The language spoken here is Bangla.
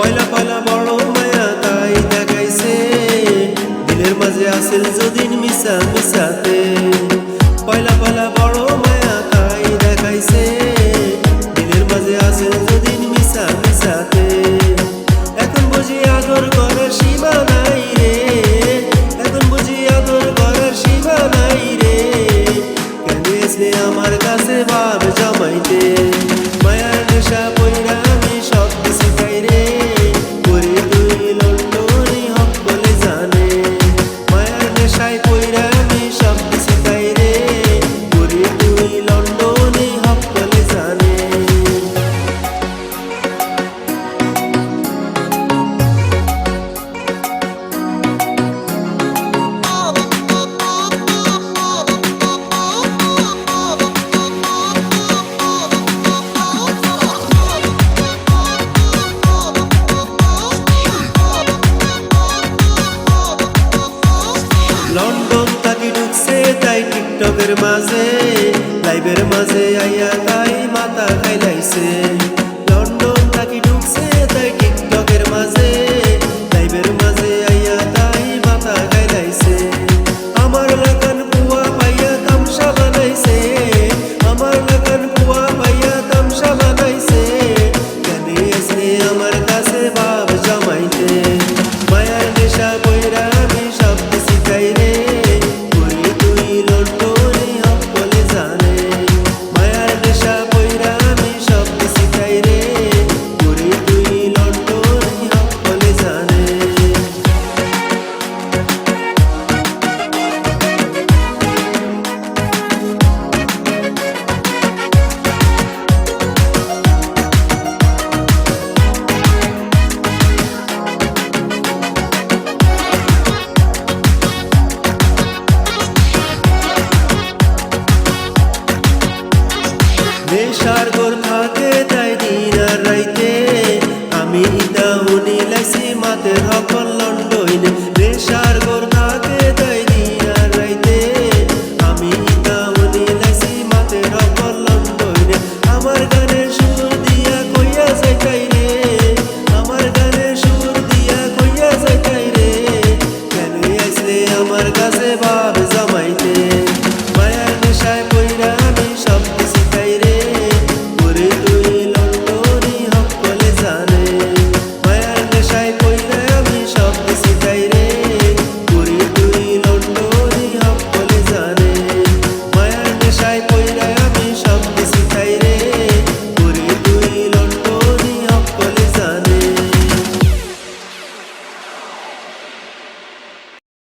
পয়লা পয়লা বড় মায়া, তাই দেখাইছে। দিলের মাঝে আসেল যদিন মিশা মিশাতে। পয়লা পয়লা বড় মায়া, তাই দেখাইছে। দিলের মাঝে আসেল যদিন মিশা মিশাতে। এখন বুঝি আদর করার সীমা নাই রে। এখন বুঝি আদর করার সীমা নাই রে। কেন আমার কাছে ভাব জমাইতে? লন্ডন তাকে ঢুকছে, তাই টিকটকের মাঝে, লাইভের মাঝে আইয়া তাই মাথা খাইলাইছে। লন্ডন তাকে ঢুকছে